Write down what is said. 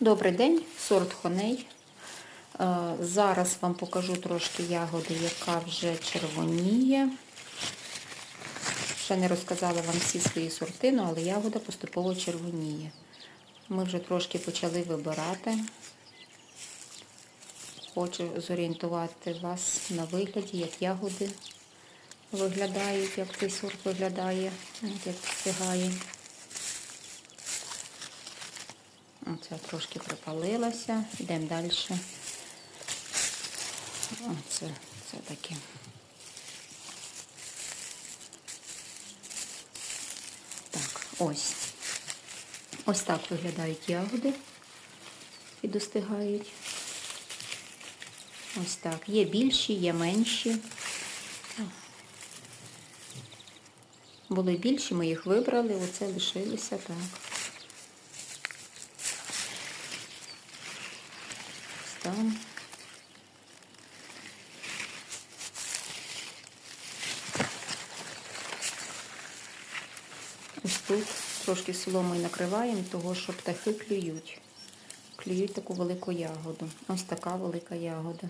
Добрий день, сорт хоней. Е, Зараз вам покажу трошки ягоди, яка вже червоніє. Ще не розказала вам всі свої сорти, ну, але ягода поступово червоніє. Ми вже трошки почали вибирати. Хочу зорієнтувати вас на вигляді, як ягоди виглядають, як цей сорт виглядає, як встигає. Оце трошки припалилася. Йдемо далі. Оце це таке. Так, ось. Ось так виглядають ягоди і достигають. Ось так. Є більші, є менші. Були більші, ми їх вибрали, оце лишилися так. Там. Ось тут трошки соломою накриваємо, того що птахи клюють. Клюють таку велику ягоду. Ось така велика ягода.